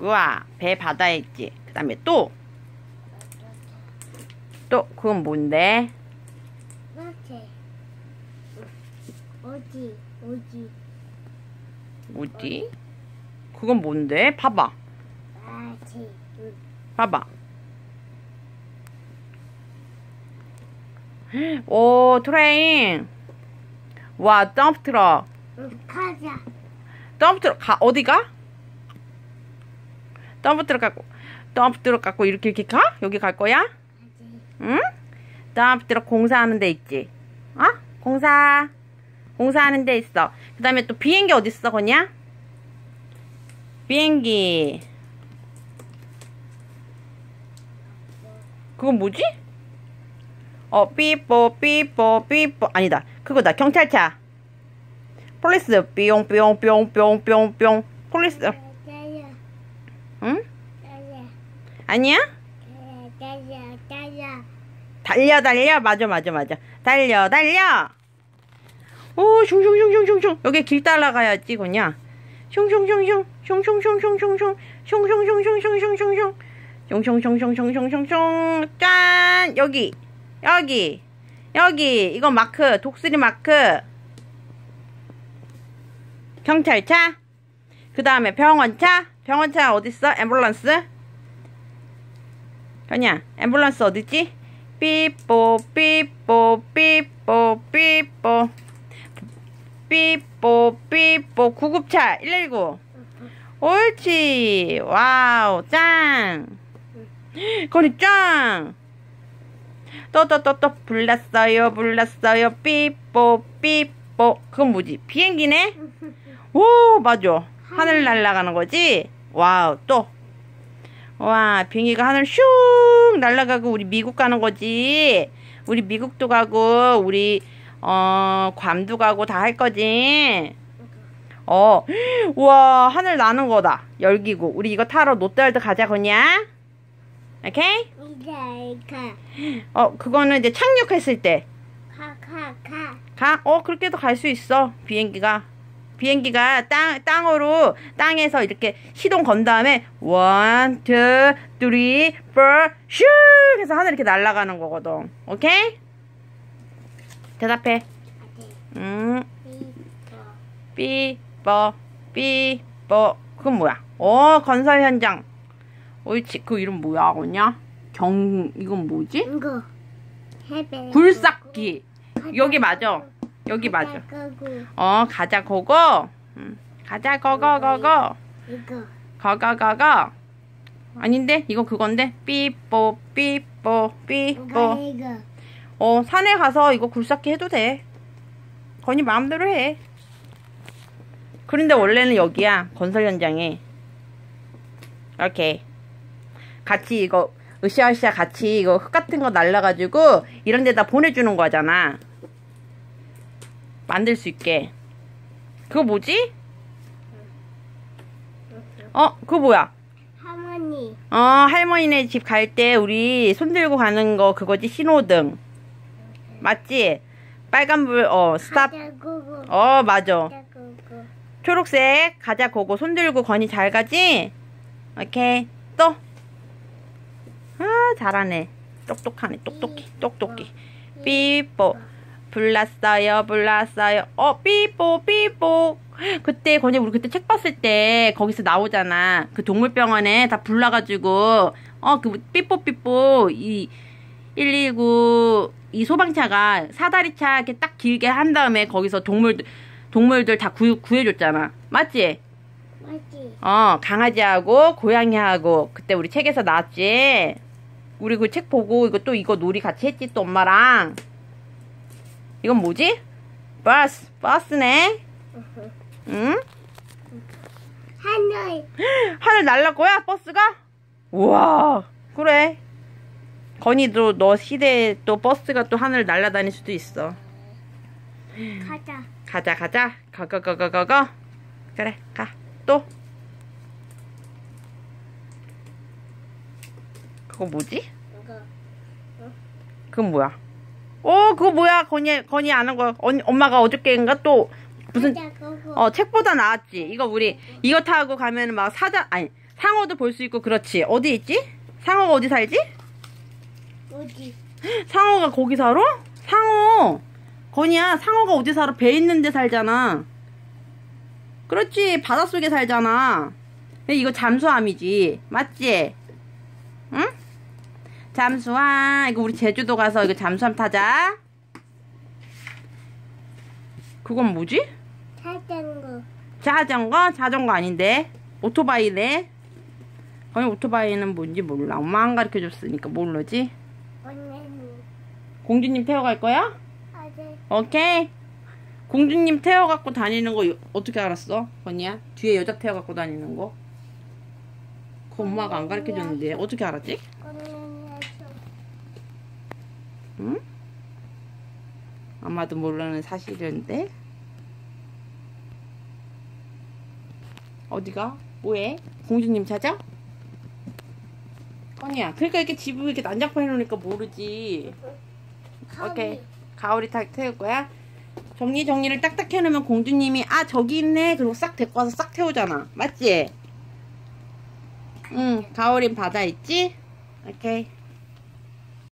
우와 배 바다에 있지 그 다음에 또 또 그건 뭔데. 어디? 어디? 뭐지 그건 뭔데 봐봐. 봐봐 오 트레인 와 덤프트럭 가자. 덤프트럭 가 어디가 덤프트럭 갖고 덤프트럭 갖고 이렇게 이렇게 가? 여기 갈 거야. 응? 덤프트럭 공사하는 데 있지? 어? 공사. 공사하는 데 있어. 그 다음에 또 비행기 어디 있어 거냐? 비행기. 그건 뭐지? 어 삐뽀 삐뽀 삐뽀. 아니다. 그거다. 경찰차. 폴리스. 뿅뿅뿅뿅뿅뿅 폴리스. 가자. 응? 아니야? 가자. 가자. 달려 달려. 맞아 맞아 맞아. 달려 달려. 오 슝슝슝슝슝슝. 여기 길 따라가야지 그냥. 슝슝슝슝 슝슝슝슝슝슝 슝슝슝슝슝슝슝 슝슝슝슝슝슝슝. 짠! 여기 여기 여기. 이거 마크 독수리 마크. 경찰차 그 다음에 병원차? 병원차 어딨어? 앰뷸런스? 그냥 앰뷸런스 어딨지? 삐뽀 삐뽀 삐뽀 삐뽀. 삐뽀 삐뽀. 구급차 119 옳지. 와우 짱. 거리 짱. 또 또 또 또. 불났어요 불났어요. 삐뽀 삐뽀. 그건 뭐지? 비행기네? 오 맞아 하늘 날아가는 거지 와우 또 와, 비행기가 하늘 슝 날아가고 우리 미국 가는 거지. 우리 미국도 가고 우리 어 괌도 가고 다 할 거지. 어, 와 하늘 나는 거다. 열기구. 우리 이거 타러 롯데월드 가자 거냐? 오케이? 이제 가. 어, 그거는 이제 착륙했을 때 가. 가. 가. 가. 어, 그렇게도 갈 수 있어. 비행기가. 비행기가 땅, 땅으로, 땅에서 이렇게 시동 건 다음에, 원, 투, 쓰리, 포, 슝! 해서 하늘 이렇게 날아가는 거거든. 오케이? 대답해. 음, 삐. 삐, 뻐, 삐, 뻐. 그건 뭐야? 어, 건설 현장. 옳지. 그 이름 뭐야, 그냐? 경, 이건 뭐지? 이거. 해배. 굴삭기. 여기 맞아. 여기 맞아. 어, 가자, 고고. 음, 가자, 고고, 고고. 이거. 가가 가가 아닌데 이거 그건데 삐뽀 삐뽀. 삐뽀 이거. 어 산에 가서 이거 굴삭기 해도 돼 건이 마음대로 해 그런데 원래는 여기야 건설 현장에 이렇게 같이 이거 으쌰으쌰 같이 이거 흙 같은 거 날라가지고 이런 데다 보내주는 거잖아 만들 수 있게 그거 뭐지? 어 그거 뭐야 할머니. 어, 할머니네 집 갈 때 우리 손 들고 가는 거 그거지 신호등. 맞지? 빨간불 어 스탑. 어 맞아. 초록색 가자 고고 손 들고 건이 잘 가지? 오케이 또. 아 잘하네. 똑똑하네 똑똑해 똑똑해. 삐뽀 불났어요 불났어요. 어 삐뽀 삐뽀. 그때 건이 우리 그때 책 봤을 때 거기서 나오잖아. 그 동물병원에 다 불나가지고 어 그 삐뽀 삐뽀 이 119 이 소방차가 사다리차 이렇게 딱 길게 한 다음에 거기서 동물 동물들 다 구, 구해줬잖아. 맞지? 맞지? 어 강아지하고 고양이하고 그때 우리 책에서 나왔지. 우리 그 책 보고 이거 또 이거 놀이 같이 했지 또 엄마랑. 이건 뭐지? 버스 버스네. 응? 하늘. 하늘 날랄 거야 버스가? 우와 그래 건이도 너 시대에 또 버스가 또 하늘 날아다닐 수도 있어 가자. 가자 가자 가가가가가가 그래 가 또 그거 뭐지? 이거. 그건 뭐야? 어 그거 뭐야 건이 건이 아는 거 언, 엄마가 어저께인가 또 무슨. 어 책보다 나았지 이거 우리 이거 타고 가면은 막 사자 아니 상어도 볼 수 있고 그렇지. 어디 있지? 상어가 어디 살지? 어디? 상어가 거기 살아? 상어. 건이야, 상어가 어디 살아? 배 있는데 살잖아. 그렇지, 바닷속에 살잖아. 이거 잠수함이지. 맞지? 응? 잠수함. 이거 우리 제주도 가서 이거 잠수함 타자. 그건 뭐지? 자전거. 자전거? 자전거 아닌데. 오토바이네. 건이 오토바이는 뭔지 몰라. 엄마 안 가르쳐 줬으니까 모르지? 언니는 공주님 태워 갈 거야? 어제 오케이. 공주님 태워 갖고 다니는 거 요- 어떻게 알았어? 건이야? 뒤에 여자 태워 갖고 다니는 거? 그 엄마가 안 가르쳐 줬는데 어떻게 알았지? 응? 아마도 모르는 사실인데. 어디가? 뭐해? 공주님 찾아? 건이야. 그러니까 이렇게 집을 이렇게 난장판 해놓으니까 모르지. 오케이. 가오리 탁 태울 거야. 정리 정리를 딱딱 해놓으면 공주님이 아 저기 있네 그리고 싹 데리고 와서 싹 태우잖아. 맞지? 응. 가오린 바다 있지? 오케이.